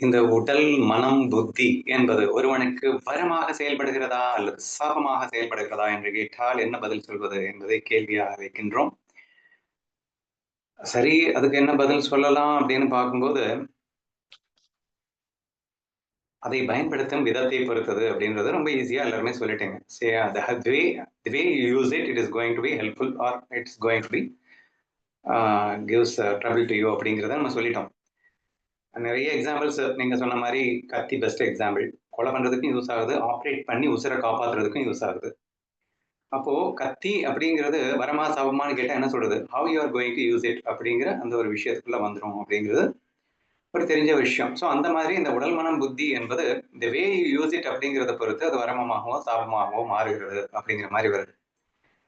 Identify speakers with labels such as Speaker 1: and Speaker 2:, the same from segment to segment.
Speaker 1: இந்த உடல் மனம் புத்தி என்பது ஒருவனுக்கு வரமாக செயல்படுகிறதா அல்லது சாபமாக செயல்படுகிறதா என்று கேட்டால் என்ன பதில் சொல்வது என்பதை கேள்வியாக வைக்கின்றோம். சரி அதுக்கு என்ன பதில் சொல்லலாம் அப்படின்னு பார்க்கும்போது அதை பயன்படுத்தும் விதத்தை பொறுத்தது அப்படின்றது ரொம்ப ஈஸியா எல்லாருமே சொல்லிட்டேங்க. சரி we use it it is going to be helpful or it's going to be gives trouble to you அப்படிங்கிறத நம்ம சொல்லிட்டோம். நிறைய எக்ஸாம்பிள்ஸ் நீங்க சொன்ன மாதிரி கத்தி பெஸ்ட் எக்ஸாம்பிள் கொலை பண்றதுக்கும் யூஸ் ஆகுது. ஆப்ரேட் பண்ணி உசுரை காப்பாத்துறதுக்கும் யூஸ் ஆகுது. அப்போ கத்தி அப்படிங்கிறது வரமா சாபமானு கேட்டா என்ன சொல்றது? How you are going to use it அப்படிங்கிற அந்த ஒரு விஷயத்துக்குள்ள வந்துடும் அப்படிங்கிறது ஒரு தெரிஞ்ச விஷயம். ஸோ அந்த மாதிரி இந்த உடல் மனம் புத்தி என்பது இந்த வே யூ யூஸ் இட் அப்படிங்கிறத பொறுத்து அது வரமமாகவோ சாபமாகவோ மாறுகிறது அப்படிங்கிற மாதிரி வருது.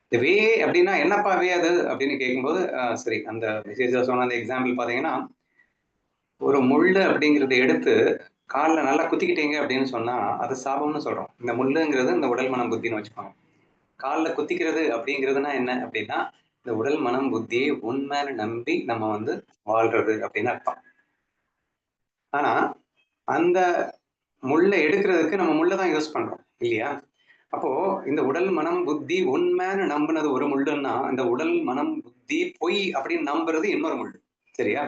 Speaker 1: இந்த வே அப்படின்னா என்னப்பா வே அது அப்படின்னு கேட்கும்போது சரி அந்த மெசேஜில் சொன்ன அந்த எக்ஸாம்பிள் பார்த்தீங்கன்னா ஒரு முள்ளு அப்படிங்கிறத எடுத்து காலில் நல்லா குத்திக்கிட்டீங்க அப்படின்னு சொன்னா அது சாபம்னு சொல்றோம். இந்த முள்ளுங்கிறது இந்த உடல் மனம் புத்தின்னு வச்சுக்கோங்க. காலில் குத்திக்கிறது அப்படிங்கிறதுனா என்ன அப்படின்னா இந்த உடல் மனம் புத்தியை உண்மையில நம்பி நம்ம வந்து வாழ்றது அப்படின்னு அர்த்தம். ஆனா அந்த முள்ளை எடுக்கிறதுக்கு நம்ம முள்ளை தான் யூஸ் பண்றோம் இல்லையா? அப்போ இந்த உடல் மனம் புத்தி உண்மைன்னு நம்பினது ஒரு முள்ளுன்னா இந்த உடல் மனம் புத்தி பொய் அப்படின்னு நம்புறது இன்னொரு முள் சரியா?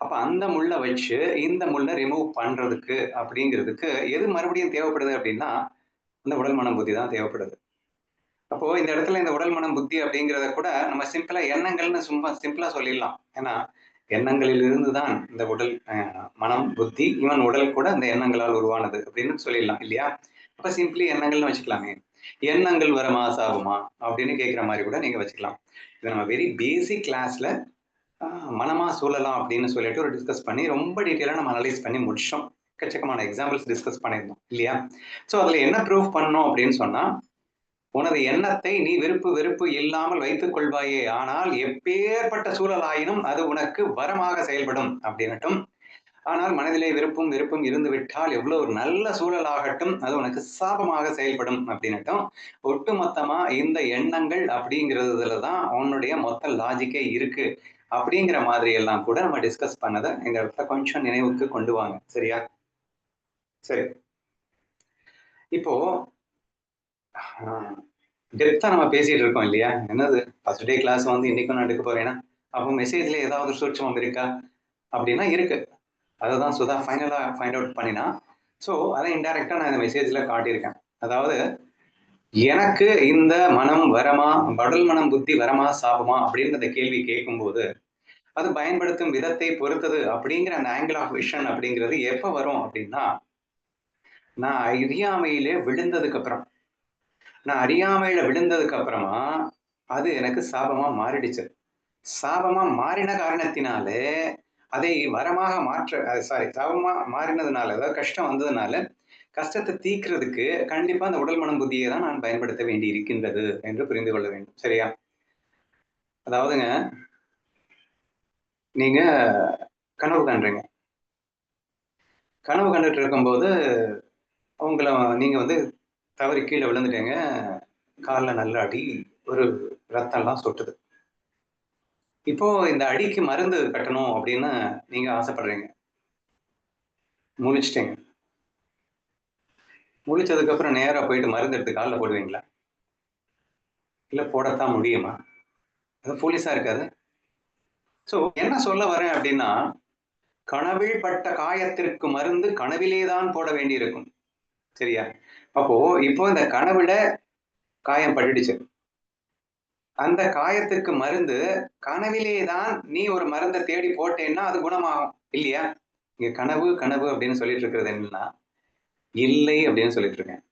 Speaker 1: அப்ப அந்த முள்ளை வச்சு இந்த முள்ளை ரிமூவ் பண்றதுக்கு அப்படிங்கிறதுக்கு எது மறுபடியும் தேவைப்படுது அப்படின்னா இந்த உடல் மனம் புத்தி தான் தேவைப்படுது. அப்போ இந்த இடத்துல இந்த உடல் மனம் புத்தி அப்படிங்கிறத கூட நம்ம சிம்பிளா எண்ணங்கள்னு சும்மா சிம்பிளா சொல்லிடலாம். ஏன்னா எண்ணங்களிலிருந்து தான் இந்த உடல் மனம் புத்தி இவன் உடல் கூட இந்த எண்ணங்களால் உருவானது அப்படின்னு சொல்லிடலாம் இல்லையா? அப்ப சிம்பிளி எண்ணங்கள்னு வச்சுக்கலாமே. எண்ணங்கள் வரமா சாகுமா அப்படின்னு கேட்குற மாதிரி கூட நீங்க வச்சுக்கலாம். இது நம்ம வெரி பேசிக் கிளாஸ்ல மனமா சூழலாம் அப்படின்னு சொல்லிட்டு ஒரு டிஸ்கஸ் பண்ணி ரொம்ப டீட்டெயிலாக நம்ம அனலைஸ் பண்ணி முடிச்சோம். எக்கச்சக்கமான எக்ஸாம்பிள்ஸ் டிஸ்கஸ் பண்ணியிருந்தோம் இல்லையா? ஸோ அதில் என்ன ப்ரூவ் பண்ணோம் அப்படின்னு சொன்னா உனது எண்ணத்தை நீ விருப்பு வெறுப்பு இல்லாமல் வைத்துக் கொள்வாயே ஆனால் எப்பேற்பட்ட சூழலாயினும் அது உனக்கு வரமாக செயல்படும் அப்படின்னுட்டும். ஆனால் மனதிலே விருப்பும் விருப்பம் இருந்து விட்டால் எவ்வளவு ஒரு நல்ல சூழலாகட்டும் அது உனக்கு சாபமாக செயல்படும் அப்படின்னுட்டும். ஒட்டுமொத்தமா இந்த எண்ணங்கள் அப்படிங்கிறதுல தான் உன்னுடைய மொத்த லாஜிக்கே இருக்கு. அப்படிங்கிற மாதிரி எல்லாம் கூட நம்ம டிஸ்கஸ் பண்ணதை இந்த இடத்துல கொஞ்சம் நினைவுக்கு கொண்டு வாங்க. சரியா? சரி. இப்போ டெப்தா நம்ம பேசிட்டு இருக்கோம் இல்லையா? என்னது? ஃபர்ஸ்ட் டே கிளாஸ் வந்து இன்னைக்கும் நான் எடுக்க போறேன்னா அப்போ மெசேஜ்ல ஏதாவது சூட்சமம் இருக்கா? அப்படின்னா இருக்கு. அதை தான் சுதா ஃபைனலா ஃபைண்ட் அவுட் பண்ணினா. ஸோ அதை இன்டைரக்டா நான் இந்த மெசேஜ்ல காட்டியிருக்கேன். அதாவது எனக்கு இந்த மனம் வரமா வடல் மனம் புத்தி வரமா சாபமா அப்படின்ற கேள்வி கேட்கும்போது அது பயன்படுத்தும் விதத்தை பொறுத்தது அப்படிங்கிற அந்த ஆங்கிள் ஆஃப் விஷன் அப்படிங்கிறது எப்ப வரும் அப்படின்னா நான் அறியாமையிலே விழுந்ததுக்கு அப்புறம். நான் அறியாமையில விழுந்ததுக்கு அப்புறமா அது எனக்கு சாபமா மாறிடுச்சு. சாபமா மாறின காரணத்தினாலே அதை வரமாக மாற்ற சாரி சாபமா மாறினதுனால அதாவது கஷ்டம் வந்ததுனால கஷ்டத்தை தீக்கிறதுக்கு கண்டிப்பா அந்த உடல் மனம் புத்தியை தான் நான் பயன்படுத்த வேண்டி இருக்கின்றது என்று புரிந்து கொள்ள வேண்டும். சரியா? அதாவதுங்க நீங்க கனவு காண்றீங்க கனவு கண்டுட்டு இருக்கும்போது அவங்கள நீங்க வந்து தவறி கீழே விழுந்துட்டீங்க. காலில் நல்ல அடி ஒரு ரத்தம்லாம் சொட்டுது. இப்போ இந்த அடிக்கு மருந்து கட்டணும் அப்படின்னு நீங்க ஆசைப்படுறீங்க. முடிச்சிட்டேங்க முழிச்சதுக்கப்புறம் நேரா போயிட்டு மருந்து எடுத்து காலில் போடுவீங்களா? இல்ல போடத்தான் முடியுமா? அது போலீஸா இருக்காது. ஸோ என்ன சொல்ல வரேன் அப்படின்னா கனவில் பட்ட காயத்திற்கு மருந்து கனவிலே தான் போட வேண்டியிருக்கும். சரியா? அப்போ இப்போ இந்த கனவுல காயம் பட்டுடுச்சு. அந்த காயத்துக்கு மருந்து கனவிலே தான் நீ ஒரு மருந்தை தேடி போட்டேன்னா அது குணமாகும். இல்லையா? இங்க கனவு கனவு அப்படின்னு சொல்லிட்டு இருக்கிறது என்னன்னா இல்லை அப்படின்னு சொல்லிட்டு இருக்கேன்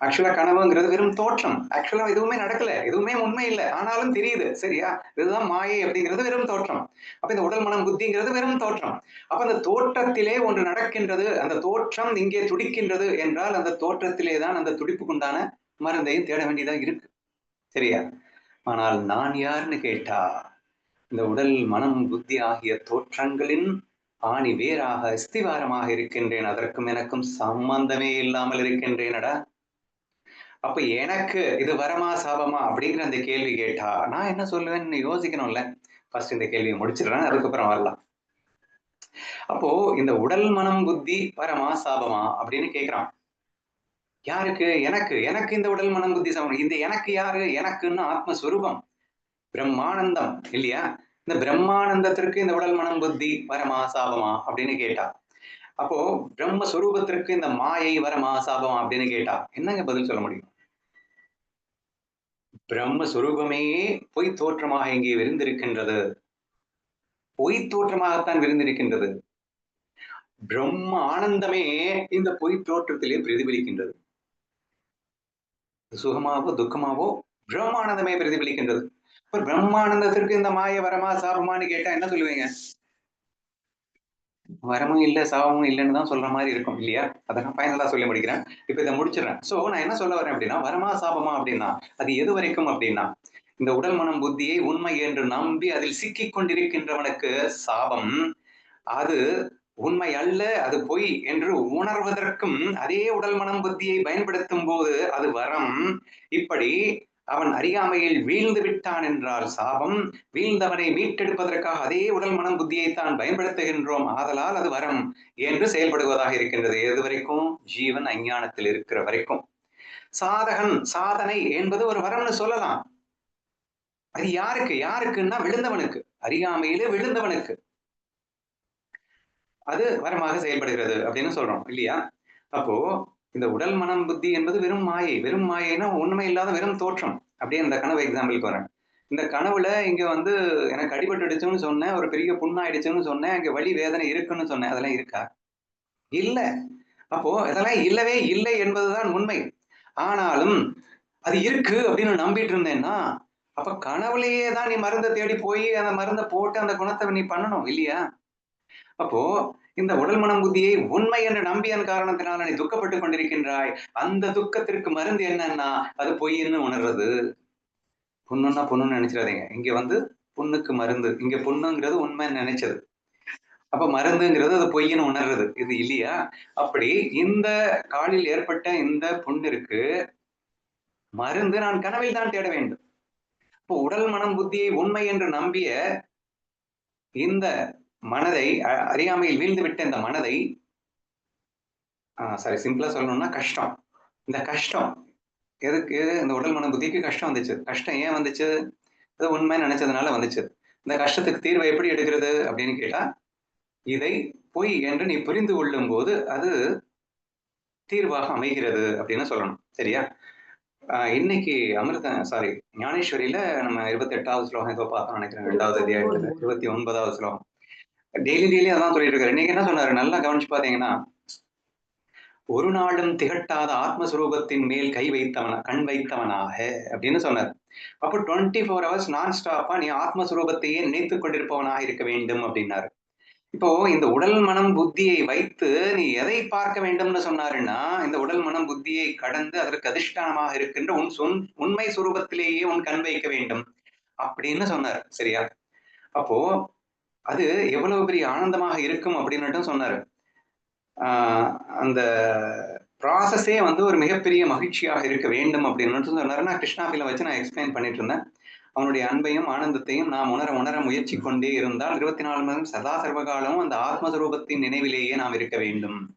Speaker 1: ஆக்சுவலா கனவுங்கிறது வெறும் தோற்றம். ஆக்சுவலா எதுவுமே நடக்கல. எதுவுமே உண்மை இல்லை. ஆனாலும் தெரியுது. சரியா? இதுதான் மாயை அப்படிங்கிறது வெறும் தோற்றம். அப்ப இந்த உடல் மனம் புத்திங்கிறது வெறும் தோற்றம். அப்ப அந்த தோற்றத்திலே ஒன்று நடக்கின்றது அந்த தோற்றம் இங்கே துடிக்கின்றது என்றால் அந்த தோற்றத்திலே தான் அந்த துடிப்புக்குண்டான மருந்தையும் தேட வேண்டியதா இருக்கு. சரியா? ஆனால் நான் யாருன்னு கேட்டா இந்த உடல் மனம் புத்தி ஆகிய தோற்றங்களின் ஆணி வேறாக அஸ்திவாரமாக இருக்கின்றேன். அதற்கும் எனக்கும் சம்பந்தமே இல்லாமல் இருக்கின்றேனடா. அப்ப எனக்கு இது வரமா சாபமா அப்படிங்கிற அந்த கேள்வி கேட்டா நான் என்ன சொல்லுவேன்னு யோசிக்கணும்ல. ஃபர்ஸ்ட் இந்த கேள்வியை முடிச்சிடுறேன் அதுக்கப்புறம் வரலாம். அப்போ இந்த உடல் மனம் புத்தி பரமா சாபமா அப்படின்னு கேக்குறான். யாருக்கு? எனக்கு. எனக்கு இந்த உடல் மனம் புத்தி சாபம் இந்த எனக்கு யாரு? எனக்குன்னு ஆத்மஸ்வரூபம். பிரம்மானந்தம் இல்லையா? இந்த பிரம்மானந்தத்திற்கு இந்த உடல் மனம் புத்தி வரமா சாபமா அப்படின்னு கேட்டா. அப்போ பிரம்மஸ்வரூபத்திற்கு இந்த மாயை வரமா சாபமா அப்படின்னு கேட்டா என்னங்க பதில் சொல்ல முடியும்? பிரம்மஸ்வரூபமே பொய் தோற்றமாக இங்கே விரிந்திருக்கின்றது. பொய் தோற்றமாகத்தான் விரிந்திருக்கின்றது. பிரம்ம ஆனந்தமே இந்த பொய் தோற்றத்திலே பிரதிபலிக்கின்றது. சுகமாவோ துக்கமாவோ பிரம்மானந்தமே பிரதிபலிக்கின்றது. ஒரு பிரம்மானந்தத்திற்கு இந்த மாய வரமா சாபமான்னு கேட்டா என்ன சொல்லுவீங்க? வரமும் இல்ல சாபமும் இல்லைன்னு தான் சொல்ற மாதிரி இருக்கும் இல்லையா? அதை நான் சொல்லி முடிக்கிறேன். இப்ப இதை முடிச்சிடறேன். சோ நான் என்ன சொல்ல வரேன் அப்படின்னா வரமா சாபமா அப்படின்னா அது எது வரைக்கும் அப்படின்னா இந்த உடல் மனம் புத்தியை உண்மை என்று நம்பி அதில் சிக்கிக் கொண்டிருக்கின்றவனுக்கு சாபம் அது உண்மை அல்ல அது பொய் என்று உணர்வதற்கும் அதே உடல் மனம் புத்தியை பயன்படுத்தும் போது அது வரம். இப்படி அவன் அறியாமையில் வீழ்ந்து விட்டான் என்றால் சாபம். வீழ்ந்தவனை மீட்டெடுப்பதற்காக அதே உடல் மனம் புத்தியை தான் பயன்படுத்துகின்றோம். ஆதலால் அது வரம் என்று செயல்படுவதாக இருக்கின்றது. எது வரைக்கும்? ஜீவன் அஞ்ஞானத்தில் இருக்கிற வரைக்கும். சாதகன் சாதனை என்பது ஒரு வரம்னு சொல்லலாம். அது யாருக்கு? யாருக்குன்னா விழுந்தவனுக்கு. அறியாமையிலே விழுந்தவனுக்கு. அது வரமாக செயல்படுகிறது அப்படின்னு சொல்றோம் இல்லையா? அப்போ இந்த உடல் மனம் புத்தி என்பது வெறும் மாயை. வெறும் மாயைன்னா ஒண்ணுமே இல்லாத வெறும் தோற்றம். அப்படியே இந்த கனவு எக்ஸாம்பிளுக்கு வரேன். இந்த கனவுல இங்க வந்து எனக்கு அடிபட்டுடுச்சுன்னு சொன்னேன் ஒரு பெரிய புண்ணாயிடுச்சுன்னு சொன்னேன் இங்க வலி வேதனை இருக்குன்னு சொன்னேன். அதெல்லாம் இருக்கா? இல்ல. அப்போ இதெல்லாம் இல்லவே இல்லை என்பதுதான் உண்மை. ஆனாலும் அது இருக்கு அப்படின்னு நம்பிட்டு இருந்தேன்னா அப்ப கனவுலையே தான் நீ மருந்தை தேடி போய் அந்த மருந்தை போட்டு அந்த குணத்தை நீ பண்ணணும் இல்லையா? அப்போ இந்த உடல் மனம் புத்தியை உண்மை என்று நம்பியன் காரணத்தினால நீ துக்கப்பட்டு கொண்டிருக்கின்றாய். அந்த துக்கத்திற்கு மருந்து என்னன்னா அது பொய்ன்னு உணர்றது. புண்ணுன்னா பொண்ணுன்னு நினைச்சிடாதீங்க. இங்க வந்து புண்ணுக்கு மருந்து இங்க புண்ணுங்கிறது உண்மைன்னு நினைச்சது. அப்ப மருந்துங்கிறது அது பொய்ன்னு உணர்றது. இது இல்லையா? அப்படி இந்த காலில் ஏற்பட்ட இந்த புண்ணிற்கு மருந்து நான் கனவில் தான் தேட வேண்டும். இப்போ உடல் மனம் புத்தியை உண்மை என்று நம்பிய இந்த மனதை அறியாமையில் வீழ்ந்து விட்ட இந்த மனதை சாரி சிம்பிளா சொல்லணும்னா கஷ்டம். இந்த கஷ்டம் எதுக்கு இந்த உடல் மன புத்திக்கு கஷ்டம் வந்துச்சு. கஷ்டம் ஏன் வந்துச்சு? அது உண்மை நினைச்சதுனால வந்துச்சு. இந்த கஷ்டத்துக்கு தீர்வை எப்படி எடுக்கிறது அப்படின்னு கேட்டா இதை பொய் என்று நீ புரிந்து கொள்ளும் போது அது தீர்வாக அமைகிறது அப்படின்னு சொல்லணும். சரியா? இன்னைக்கு அமிர்த சாரி ஞானேஸ்வரியில நம்ம இருபத்தி எட்டாவது ஸ்லோகம் ஏதோ பார்த்தோம் நினைக்கிறேன். ரெண்டாவது இருபத்தி ஒன்பதாவது ஸ்லோகம். டெய்லி டெய்லி அதான் சொல்லிட்டு இருக்காரு இன்னைக்கு என்ன சொன்னாரு? நல்லா கவனிச்சு பாத்தீங்கன்னா ஒரு நாளும் திகட்டாத ஆத்மஸ்வரூபத்தின் மேல் கை வைத்தவன கண் வைத்தவனாக அப்படின்னு சொன்னார். அப்போ டுவெண்ட்டி ஃபோர் ஹவர்ஸ் நான் ஸ்டாப்பா நீ ஆத்மஸ்வரூபத்தையே நினைத்துக் கொண்டிருப்பவனாக இருக்க வேண்டும் அப்படின்னாரு. இப்போ இந்த உடல் மனம் புத்தியை வைத்து நீ எதை பார்க்க வேண்டும்னு சொன்னாருன்னா இந்த உடல் மனம் புத்தியை கடந்து அதற்கு அதிஷ்டானமாக இருக்கின்ற உன் சொன் உண்மை சுரூபத்திலேயே உன் கண் வைக்க வேண்டும் அப்படின்னு சொன்னார். சரியா? அப்போ அது எவ்வளவு பெரிய ஆனந்தமாக இருக்கும் அப்படின்னுட்டும் சொன்னாரு. ஆஹ் அந்த ப்ராசஸே வந்து ஒரு மிகப்பெரிய மகிழ்ச்சியாக இருக்க வேண்டும் அப்படின்னு சொன்னாரு. நான் கிருஷ்ணாபில வச்சு நான் எக்ஸ்பிளைன் பண்ணிட்டு இருந்தேன். அவனுடைய அன்பையும் ஆனந்தத்தையும் நாம் உணர உணர முயற்சி கொண்டே இருந்தால் இருபத்தி நாலு மணி சதா சர்வகாலமும் அந்த ஆத்மஸ்வரூபத்தின் நினைவிலேயே நாம் இருக்க வேண்டும்.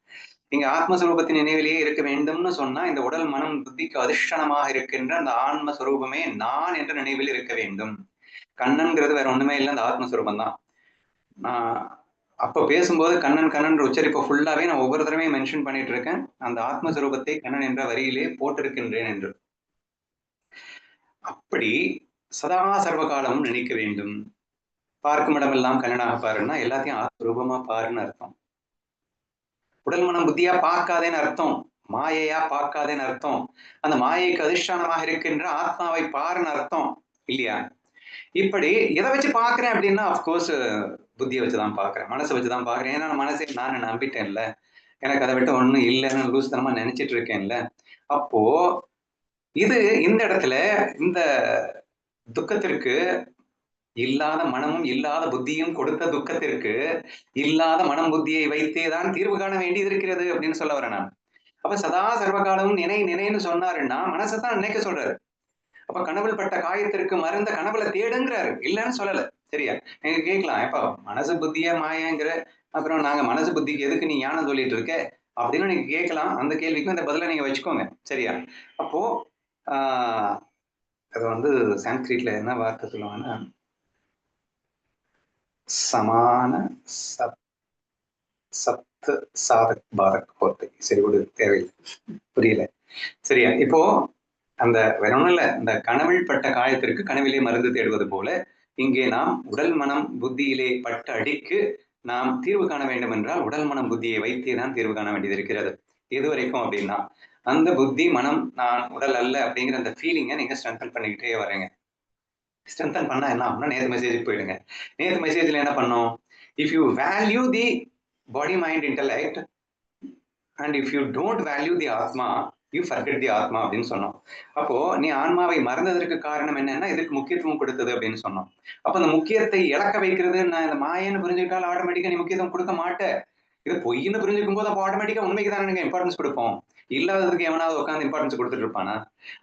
Speaker 1: நீங்க ஆத்மஸ்வரூபத்தின் நினைவிலேயே இருக்க வேண்டும்னு சொன்னா இந்த உடல் மனம் புத்திக்கு அதிர்ஷ்டனமாக இருக்கின்ற அந்த ஆன்மஸ்வரூபமே நான் என்ற நினைவில் இருக்க வேண்டும். கண்ணன்கிறது வேற ஒண்ணுமே இல்லை அந்த ஆத்மஸ்வரூபம் தான் நான் அப்ப பேசும்போது கண்ணன் கண்ணன் உச்சரிப்பை ஃபுல்லாவே நான் ஒவ்வொரு தடவையும் மென்ஷன் பண்ணிட்டு இருக்கேன் அந்த ஆத்மஸ்வரூபத்தை கண்ணன் என்ற வரியிலே போட்டிருக்கின்றேன் என்று. அப்படி சதா சர்வகாலமும் நினைக்க வேண்டும். பார்க்கும் இடமெல்லாம் கண்ணனாக பாருன்னா எல்லாத்தையும் ஆத்மரூபமா பாருன்னு அர்த்தம். உடல் மனம் புத்தியா பார்க்காதேன்னு அர்த்தம். மாயையா பார்க்காதேன்னு அர்த்தம். அந்த மாயைக்கு அதிஷ்டானமாக இருக்கின்ற ஆத்மாவை பாருன்னு அர்த்தம். இல்லையா? இப்படி எதை வச்சு பாக்குறேன் அப்படின்னா அஃப்கோர்ஸ் புத்தியை வச்சுதான் பாக்குறேன் மனசை வச்சுதான் பாக்குறேன் ஏன்னா மனசை நான் நம்பிட்டேன்ல. எனக்கு அதை விட்டு ஒண்ணும் இல்லைன்னு லூஸ்தனமா நினைச்சிட்டு இருக்கேன்ல. அப்போ இது இந்த இடத்துல இந்த துக்கத்திற்கு இல்லாத மனமும் இல்லாத புத்தியும் கொடுத்த துக்கத்திற்கு இல்லாத மனம் புத்தியை வைத்தே தான் தீர்வு காண வேண்டியது இருக்கிறது அப்படின்னு சொல்ல வரேன் நான். அப்ப சதா சர்வகாலமும் நினை நினைன்னு சொன்னாருன்னா மனசை தான் நினைக்க சொல்றாரு. அப்ப கனவில் பட்ட காயத்திற்கு மருந்த கனவுல தேடுங்கிறாரு. இல்லைன்னு சொல்லல. சரியா? நீங்க கேட்கலாம். எப்ப மனசு புத்தியா மாயங்கிற? அப்புறம் நாங்க மனசு புத்திக்கு எதுக்கு நீ ஞானம் சொல்லிட்டு இருக்க? அப்படின்னு நீங்க கேட்கலாம். அந்த கேள்விக்கும் இந்த பதில நீங்க வச்சுக்கோங்க. சரியா? அப்போ ஆஹ் அது வந்து சான்ஸ்கிரிட்ல என்ன வார்த்தை சொல்லுவாங்கன்னா சமான சத் சப்த சாதக் பாதக் வார்த்தை சரி ஒரு தேவையில்லை. புரியல. சரியா? இப்போ அந்த வேற இல்லை. இந்த கனவில் பட்ட காயத்திற்கு கனவிலே மருந்து தேடுவது போல இங்கே நாம் உடல் மனம் புத்தியிலே பட்ட அடிக்கு நாம் தீர்வு காண வேண்டும் என்றால் உடல் மனம் புத்தியை வைத்தே தான் தீர்வு காண வேண்டியது இருக்கிறது. எது வரைக்கும் அப்படின்னா அந்த புத்தி மனம் நான் உடல் அல்ல அப்படிங்கிற அந்த ஃபீலிங்கை நீங்க ஸ்ட்ரென்தன் பண்ணிக்கிட்டே வரீங்க. ஸ்ட்ரென்தன் பண்ணா என்ன ஆகும்னா நேற்று மெசேஜுக்கு போயிடுங்க. நேற்று மெசேஜ்ல என்ன பண்ணோம்? If you value the body mind intellect and if you don't value the atma you forget தி ஆத்மா அப்படின்னு சொன்னோம். அப்போ நீ ஆன்மாவை மறந்ததற்கு காரணம் என்னன்னா இதுக்கு முக்கியத்துவம் கொடுத்தது அப்படின்னு சொன்னோம். அப்போ அந்த முக்கியத்தை இழக்க வைக்கிறது நான் இந்த மாயன்னு புரிஞ்சுக்கிட்டால் ஆட்டோமேட்டிக்கா நீ முக்கியத்துவம் கொடுக்க மாட்டேன் இது பொய்ன்னு புரிஞ்சுக்கும் போது அப்போ ஆட்டோமேட்டிக்கா உண்மைக்கு தானே நீங்க இம்பார்ட்டன்ஸ் கொடுப்போம். இல்லாததுக்கு எவனாவது உட்காந்து இம்பார்ட்டன்ஸ் கொடுத்துட்டு இருப்பானா?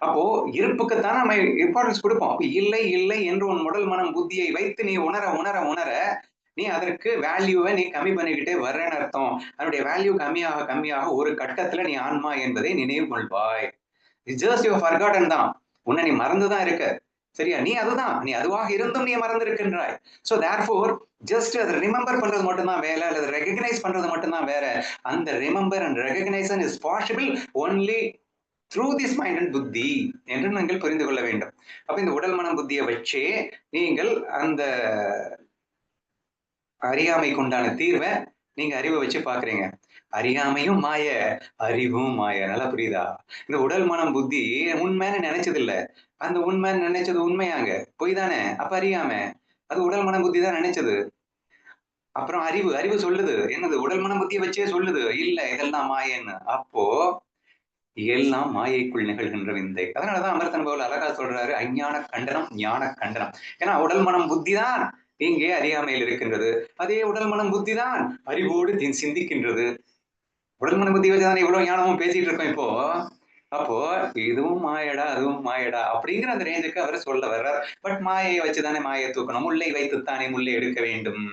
Speaker 1: அப்போ இருப்புக்கு தானே நம்ம இம்பார்ட்டன்ஸ் கொடுப்போம். அப்போ இல்லை இல்லை என்று உன் உடல் மனம் புத்தியை வைத்து நீ உணர உணர உணர நீ அதற்கு வேல்யூவை நீ கம்மி பண்ணிக்கிட்டே வர்றேன்னு அர்த்தம். அதனுடைய வேல்யூ கம்மியாக கம்மியாக ஒரு கட்டத்துல நீ ஆன்மா என்பதை நினைவு கொள்வாய். ஜஸ்ட் யூ ஃபர்காட்டன் தான். உன்னை நீ மறந்துதான் இருக்க. சரியா? நீ அதுதான். நீ அதுவாக இருந்தும் நீ மறந்து இருக்கின்றாய் ஸோ தேர்ஃபோர் ஜஸ்ட் அதை ரிமெம்பர் பண்றது மட்டும்தான் வேலை அல்லது ரெகக்னைஸ் பண்றது மட்டும்தான் வேற. அந்த remember and recognition is possible only through this mind and buddhi என்று நீங்கள் புரிந்து கொள்ள வேண்டும். அப்ப இந்த உடல் மனம் புத்தியை வச்சே நீங்கள் அந்த அறியாமைக்கு உண்டான தீர்வை நீங்க அறிவை வச்சு பாக்குறீங்க. அறியாமையும் மாய அறிவும் மாய. நல்லா புரியுதா? இந்த உடல் மனம் புத்தி உண்மைன்னு நினைச்சது இல்ல அந்த உண்மைன்னு நினைச்சது உண்மையாங்க. பொய் தானே? அப்ப அறியாம. அது உடல் மனம் புத்தி தான் நினைச்சது. அப்புறம் அறிவு அறிவு சொல்லுது. என்னது? உடல் மனம் புத்தியை வச்சே சொல்லுது. இல்ல இதெல்லாம் மாயன்னு. அப்போ எல்லாம் மாயைக்குள் நிகழ்கின்ற விந்தை. அதனாலதான் அமிர்தன் பவுல் அழகா சொல்றாரு அஞ்ஞான கண்டனம் ஞான கண்டனம். ஏன்னா உடல் மனம் புத்தி தான் இங்கே அறியாமையில் இருக்கின்றது. அதே உடல் மனம் புத்தி தான் அறிவோடு சிந்திக்கின்றது. உடல் மனம் புத்தி வச்சுதான் இவ்வளவு ஞானமும் பேசிட்டு இருக்கோம் இப்போ? அப்போ இதுவும் மாயடா அதுவும் மாயடா அப்படிங்கிற அந்த ரேஞ்சுக்கு அவர் சொல்ல வர்றார். பட் மாயை வச்சுதானே மாயை தூக்கணும். முல்லை வைத்துத்தானே முல்லை எடுக்க வேண்டும்.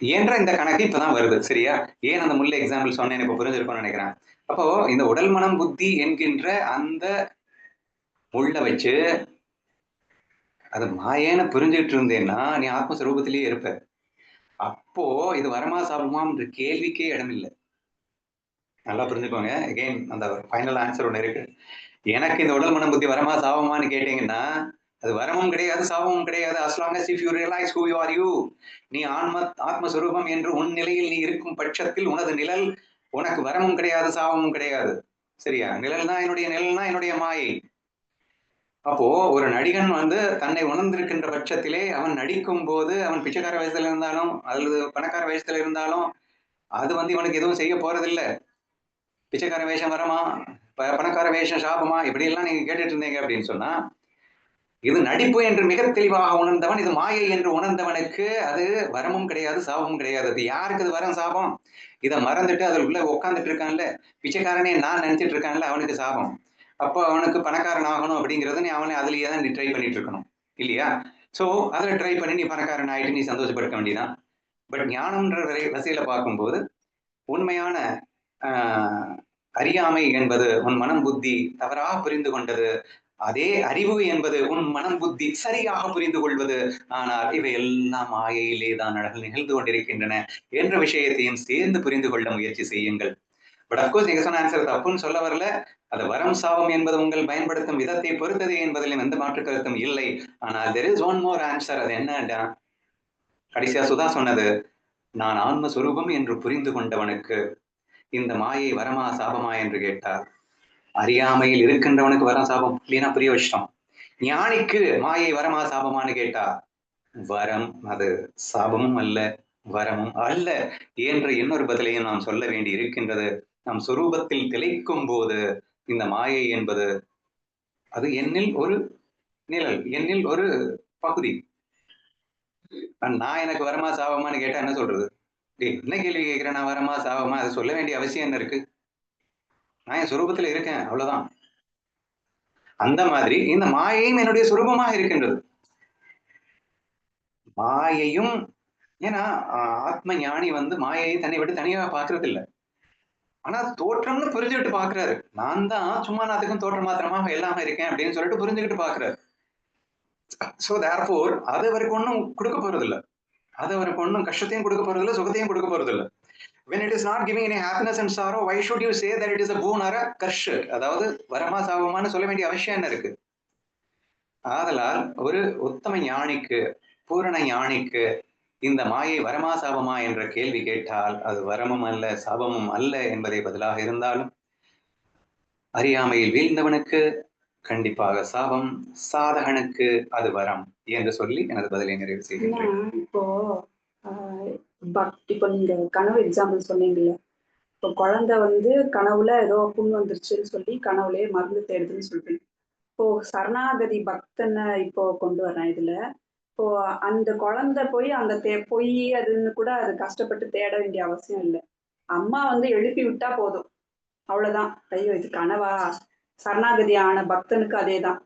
Speaker 1: என்ற இந்த கணக்கு இப்பதான் வருது சரியா? ஏன் அந்த முல்லை எக்ஸாம்பிள் சொன்னேன் இப்ப புரிஞ்சிருக்கும்னு நினைக்கிறேன். அப்போ இந்த உடல் மனம் புத்தி என்கின்ற அந்த முள்ள வச்சு அது மாயேன்னு புரிஞ்சுக்கிட்டு இருந்தேன்னா நீ ஆத்மஸ்வரூபத்திலேயே இருப்ப. அப்போ இது வரமா சாபமான்ற கேள்விக்கே இடமில்லை. நல்லா புரிஞ்சுக்கோங்க. அகெயின் அந்த ஃபைனல் ஆன்சர் ஒன்று இருக்கு. எனக்கு இந்த உடல் மனம் புத்தி வரமா சாபமான்னு கேட்டீங்கன்னா அது வரமும் கிடையாது சாபமும் கிடையாது. As long you realise you realize who you are you நீ ஆன்ம ஆத்மஸ்வரூபம் என்று உன் நிலையில் நீ இருக்கும் பட்சத்தில் உனது நிழல் உனக்கு வரமும் கிடையாது சாபமும் கிடையாது. சரியா? நிழல்னா என்னுடைய நிழல்னா என்னுடைய மாயை. அப்போ ஒரு நடிகன் வந்து தன்னை உணர்ந்திருக்கின்ற பட்சத்திலே அவன் நடிக்கும் போது அவன் பிச்சைக்கார வயசுல இருந்தாலும் அல்லது பணக்கார வயசுல இருந்தாலும் அது வந்து இவனுக்கு எதுவும் செய்ய போறதில்ல. பிச்சைக்கார வேஷம் வரமா? பணக்கார வேஷம் சாபமா? இப்படி எல்லாம் நீங்க கேட்டுட்டு இருந்தீங்க அப்படின்னு சொன்னா இது நடிப்பு என்று மிக தெளிவாக உணர்ந்தவன் இது மாயை என்று உணர்ந்தவனுக்கு அது வரமும் கிடையாது சாபமும் கிடையாது. அது யாருக்கு அது வரம் சாபம்? இதை மறந்துட்டு அதில் உள்ள உட்காந்துட்டு இருக்கான்ல? பிச்சைக்காரனே நான் நினைச்சிட்டு இருக்கான்ல அவனுக்கு சாபம். அப்போ அவனுக்கு பணக்காரன் ஆகணும் அப்படிங்கறத நீ அவனை அதுலயே தான் நீ ட்ரை பண்ணிட்டு இருக்கணும். இல்லையா? சோ அதில் ட்ரை பண்ணி நீ பணக்காரன் ஆயிட்டு நீ சந்தோஷப்படுத்த வேண்டியதான் பட் ஞானம்ன்ற வரை- வசையில பார்க்கும்போது உண்மையான ஆஹ், அறியாமை என்பது உன் மனம் புத்தி தவறாக புரிந்து கொண்டது அதே அறிவு என்பது உன் மனம் புத்தி சரியாக புரிந்து கொள்வது ஆனால் இவை எல்லாம் மாயையிலே தான் நடந்து நிகழ்ந்து கொண்டிருக்கின்றன என்ற விஷயத்தையும் சேர்ந்து புரிந்து கொள்ள முயற்சி செய்யுங்கள். பட் அப்கோர்ஸ் நீங்க சொன்ன ஆன்சர் தப்புன்னு சொல்ல வரல. அது வரம் சாபம் என்பது உங்கள் பயன்படுத்தும் விதத்தை பொறுத்தது என்பதிலும் எந்த மாற்று கருத்தும் இல்லை. ஆனால் there is one more answer அது என்னடா கடைசியா சுதா சொன்னது நான் ஆன்மஸ்வரூபம் என்று புரிந்து கொண்டவனுக்கு இந்த மாயை வரமா சாபமா என்று கேட்டார். அறியாமையில் இருக்கின்றவனுக்கு வரம் சாபம் இல்லைன்னா புரிய வச்சிட்டோம். ஞானிக்கு மாயை வரமா சாபமான்னு கேட்டா வரம் அது சாபமும் அல்ல வரமும் அல்ல என்ற இன்னொரு பதிலையும் நாம் சொல்ல வேண்டி இருக்கின்றது நம் சுரூபத்தில் திளைக்கும் போது இந்த மாயை என்பது அது என்னில் ஒரு நிழல் என்னில் ஒரு பகுதி. நான் எனக்கு வரமா சாபமான்னு கேட்டா என்ன சொல்றது? டேய் என்ன கேள்வி கேட்கிறேன்? நான் வரமா சாபமா? அதை சொல்ல வேண்டிய அவசியம் என்ன இருக்கு? நான் என் சுரூபத்துல இருக்கேன் அவ்வளவுதான். அந்த மாதிரி இந்த மாயையும் என்னுடைய சுரூபமாக இருக்கின்றது. மாயையும் ஏன்னா ஆத்ம ஞானி வந்து மாயையை தன்னை விட்டு தனியாக பார்க்கறது இல்லை ஆனா தோற்றம்னு புரிஞ்சுக்கிட்டு பாக்குறாரு. நான் தான் சும்மா நான் அதுக்கும் தோற்றம் மாத்திரமாக இல்லாம இருக்கேன் அப்படின்னு சொல்லிட்டு புரிஞ்சுக்கிட்டு பாக்குறாரு. சோ தேர்ஃபோர் அது அவருக்கு ஒன்றும் கொடுக்க போறது இல்ல அது அவருக்கு ஒண்ணும் கஷ்டத்தையும் கொடுக்க போறது இல்ல சுகத்தையும் கொடுக்க போறது இல்ல it is not giving giving happiness happiness and why should should say say it is a a boon curse அதாவது வரமா சாபமானு சொல்ல வேண்டிய அவசியம் என்ன இருக்கு? ஆதலால் ஒரு உத்தம ஞானிக்கு பூரண ஞானிக்கு இந்த மாயை வரமா சாபமா என்ற கேள்வி கேட்டால் அது வரமும் அல்ல சாபமும் அல்ல என்பதை பதிலாக இருந்தாலும் அறியாமையில் வீழ்ந்தவனுக்கு கண்டிப்பாக சாபம் சாதகனுக்கு அது வரம் என்று சொல்லி எனது பதிலை நிறைவு செய்கிறேன்
Speaker 2: இப்போ ஆஹ் பக் இப்போ நீங்க கனவு எக்ஸாம்பிள் சொன்னீங்கல்ல இப்போ குழந்தை வந்து கனவுல ஏதோ புண் வந்துருச்சுன்னு சொல்லி கனவுலயே மருந்து தேடுதுன்னு சொல்றீங்க இப்போ சரணாகதி பக்தனை இப்போ கொண்டு வரேன் இதுல. இப்போ அந்த குழந்தை போய் அந்த தே பொய் அதுன்னு கூட அது கஷ்டப்பட்டு தேட வேண்டிய அவசியம் இல்லை. அம்மா வந்து எழுப்பி விட்டா போதும். அவ்வளவுதான். ஐயோ இது கனவா? சரணாகதி ஆன பக்தனுக்கு அதேதான்.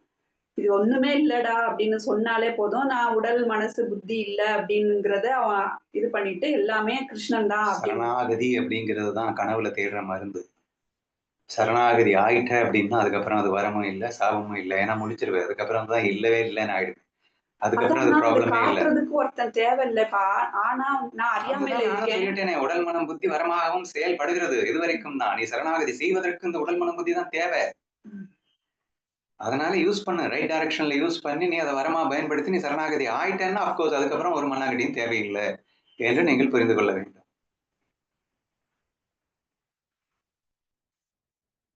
Speaker 2: இது ஒண்ணுமே இல்லடா அப்படின்னு சொன்னாலே போதும். நான் உடல் மனசு புத்தி இல்ல அப்படிங்கிறத அவன் இது பண்ணிட்டு எல்லாமே கிருஷ்ணன் தான்
Speaker 1: சரணாகதி அப்படிங்கிறது தான் கனவுல தேடுற மருந்து. சரணாகதி ஆயிட்ட அப்படின்னா அதுக்கப்புறம் அது வரமும் இல்லை சாபமும் இல்லை. ஏன்னா முடிச்சிருவேன் அதுக்கப்புறம் தான் இல்லவே இல்லைன்னு ஆயிடுது. அதுக்கப்புறம்
Speaker 2: ஒருத்தன் தேவையில்லைப்பா ஆனா நான் அறியாமையில இருக்கேன்.
Speaker 1: உடல் மனம் புத்தி வரமாகவும் செயல்படுகிறது. இதுவரைக்கும் தான். நீ சரணாகதி செய்வதற்கு இந்த உடல் மனம் புத்தி தான் தேவை. அதனால யூஸ் பண்ணு. ரைட் டைரக்ஷன்ல யூஸ் பண்ணி நீ அதை வரமா பயன்படுத்தி நீ சரணாகதி ஆயிட்டேன்னா அப்கோர்ஸ் அதுக்கப்புறம் ஒரு மண்ணாகடியும் தேவையில்லை. என்று நீங்கள் புரிந்து கொள்ள வேண்டும்.